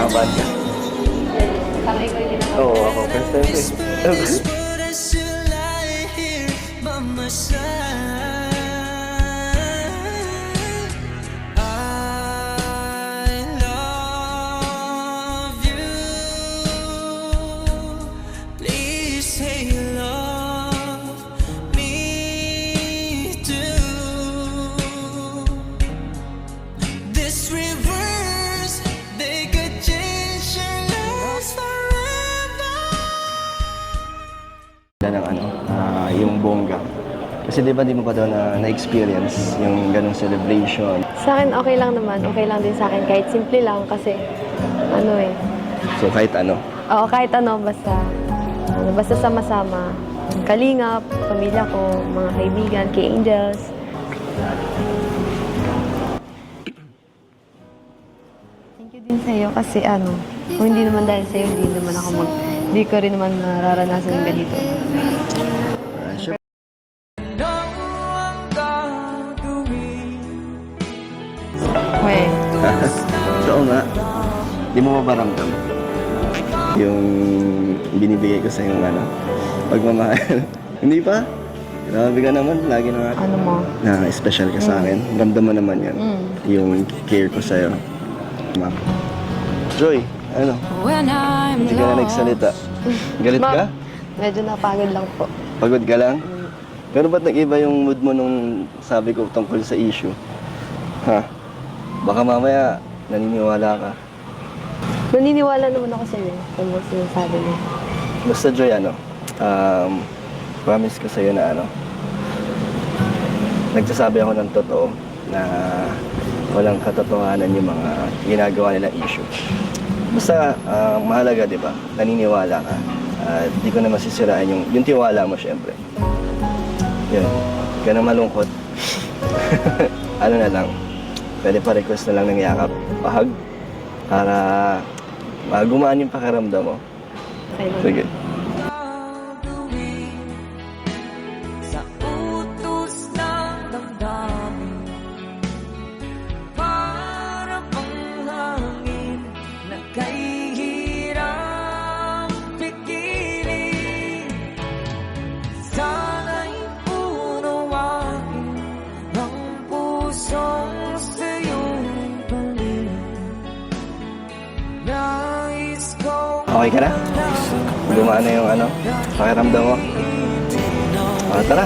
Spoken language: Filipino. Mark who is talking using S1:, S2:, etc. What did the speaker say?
S1: I
S2: Nakakabad ka. Oo, ako. First time eh. Ng ano, ah, yung bongga. Kasi di ba di mo pa daw na, na-experience yung ganong celebration.
S3: Sa akin, okay lang naman. Okay lang din sa akin. Kahit simple lang kasi, ano eh.
S2: So kahit ano.
S3: Oo, kahit ano, basta, ano, basta sama-sama. Kalingap, pamilya ko, mga kaibigan, kay Angels. Thank you din sa'yo kasi ano, kung hindi naman dahil sa'yo, hindi naman ako mag, hindi ko rin naman nararanasan yung ganito.
S2: Ah?
S3: Weh,
S2: so oo nga, di mo mabaramdam yung binibigay ko sa yung ano, pagmamahal. Hindi pa? Grabe ka naman, lagi na
S3: ano mo?
S2: na special ka sa akin. Ramdam mo naman yan.
S3: Mm.
S2: Yung care ko sa'yo. Ma. Joy, ano? Hindi ka na nagsalita. Galit ka?
S3: Ma'am, medyo napagod lang po.
S2: Pagod ka lang? Pero ba't nag-iba yung mood mo nung sabi ko tungkol sa issue? Ha? Baka mamaya naniniwala ka.
S3: Naniniwala naman ako sa'yo kung ano sinasabi mo.
S2: Basta Joy, ano, um, promise ko sa'yo na ano, nagsasabi ako ng totoo na walang katotohanan yung mga ginagawa nilang issue. Basta, ah, mahalaga, di ba? Naniniwala ka. At di ko na masisiraan yung, yung tiwala mo, syempre. Yun. Huwag ka na malungkot. ano na lang, pwede pa request na lang ng yakap. Pahag. Para uh, gumaan yung pakiramdam mo. Sige. Okay ka na? Gumaan na yung ano, pakiramdam mo. Ah, tara,